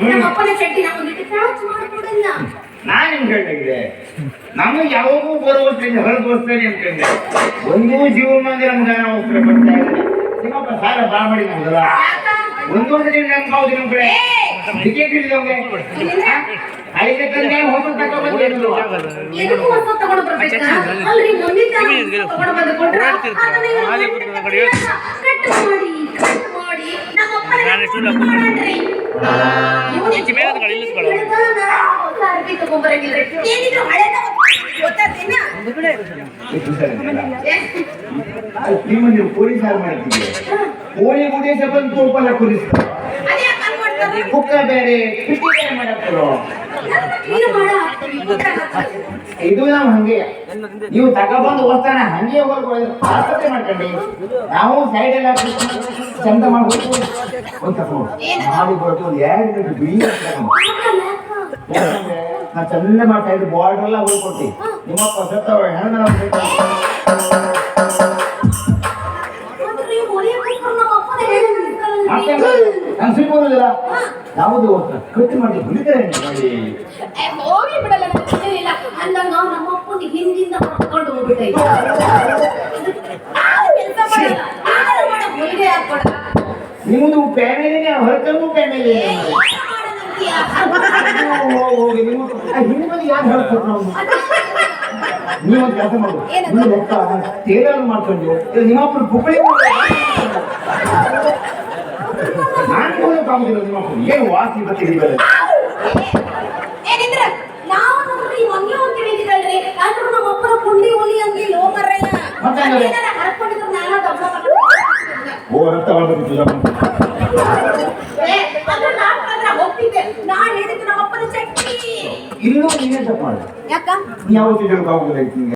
ನಮ್ಮ ಅಪ್ಪನ ಚಟ್ಟಿ ಮಾಡ್ಕೊಡಲ್ಲ ನಾನ್ ನಿಮ್ಗೆ ಹೇಳಿದೆ ನಾನು ಯಾವಾಗೂ ಬರುವ ಹೊರಗೋಸ್ತೇನೆ ಅನ್ಕೊಂಡೆ ಒಂದೂ ಜೀವಮಾನ ನಮ್ಗೆ ನಾವು ಉತ್ತರ ಬರ್ತಾ ಇಲ್ಲ. ನಿಮ್ಮಪ್ಪ ಸಾಲ ಬಾ ಮಾಡಿ ನಮ್ದಲ್ಲ ಒಂದೊಂದು ದಿನ ನಮ್ಗೆ ಹೌದು ಕಡೆ ಟಿಕೆಟ್ ಹಿಡಿದವ್ಗೆ. ಐದು ತಂದೆ ಹೊಸ ತಗೊಂಡು ಬರ್ಬೇಕಾ ಅಲ್ರಿ ಮುಂದಿನ ತಗೊಂಡು ಬಂದು ಅರ್ಬಿ ತಗೊಂಡ್ಬರಂಗಿಲ್ರಿ ಏನಿದ್ರು ಹಳೆದ ಗೊತ್ತಾಗ್ತೇನ ನಿಮ್ಮಲ್ಲಿ ಪೊಲೀಸ್ ಯಾರು ಮಾಡ್ತೀವಿ ಕೋಳಿ ಉದ್ದೇಶ ತೋಪಲ್ಲ ಪೊಲೀಸ್ ಬೇರೆ ಮಾಡಕ್ಕರು. ಇದು ನಾವು ಹಂಗೆ. ನೀವು ತಗೊಬಂದು ಹೋಗ್ತಾನೆ ಹಂಗೆ ಹೋಗ್ಬೋದು ಆಸ್ಪತ್ರೆ ಮಾಡ್ಕೊಂಡು. ನಾವು ಸೈಡ್ ಎಲ್ಲ ಚಂದ ಮಾಡ್ಬೇಕು. ಒಂದು ತಗೊಂಡು ಮಾಡಿ ಕೊಟ್ಟು ಒಂದು ಎರಡು ಬಿಳಿ ಚಂದ ಮಾಡ್ತಾ ಇದ್ದು ಬಾರ್ಡರ್ ಎಲ್ಲ ಹೋಗ್ಕೊಟ್ಟಿ ನಿಮ್ಮಪ್ಪ ಸತ್ತವ ಹೆಣ ನಾನು ಯಾವುದು ಕಟ್ಟಿ ಮಾಡಿ ಹುಡುಗರೆ ಮಾಡಿ ಹೋಗಿ ಬಿಡಲ್ಲ ಅಂದಾಗ ನಮ್ಮ ಅಪ್ಪನ ಹಿಂದಿಂದ ಹೋಗ್ಬಿಟ್ಟೆ ನಿಮ್ಮದು ಫ್ಯಾಮಿಲಿನೇ ಹೊರತಂದು ಫ್ಯಾಮಿಲಿ ಹಿಂದೆ ಯಾರು ಹೇಳ್ತಾರೆ ನಾವು? ನೀವೊಂದು ಕೆಲಸ ಮಾಡು. ಹೋಗ್ತಾ ಟೇಲರ್ ಮಾಡ್ಕೊಂಡು ನಿಮ್ಮ ಪುಕ್ಕಳಿ ನಾನು ಹೋಗಕ್ಕಾಗುದಿಲ್ಲ ನಿಮ್ಮಪ್ಪ ಏನು ವಾಸಿ ಬತ್ತಿ ಹಿಡಿಬಲ್ಲ ಏನಿದ್ರ ನಾವು ನೋಡ್ರಿ ಮಂಗೆ ಹೋಗ್ತೀವಿ ಅಂತಿದ್ರಲ್ರಿ ಆದ್ರೂ ನಮ್ಮ ಅಪ್ಪನ ಪುಂಡಿ ಹುಲಿ ಅಂದಿಲ್ಲ ಓ ಮರ್ರಯ್ಯ ನಿಮ್ಮ ಮಕ್ಕಳು ಏನು ನಾನು ದೊಡ್ಡ ತಗೊಂಡು ಓ ರಕ್ತ ಏ, ಅದು ನಾನ್ ತಪ್ಪ ಯಾಕ? ನೀ ಯಾವತ್ತೂ ಹೇಳಕ್ಕಾಗುದಿಲ್ಲ ನಿಂಗೆ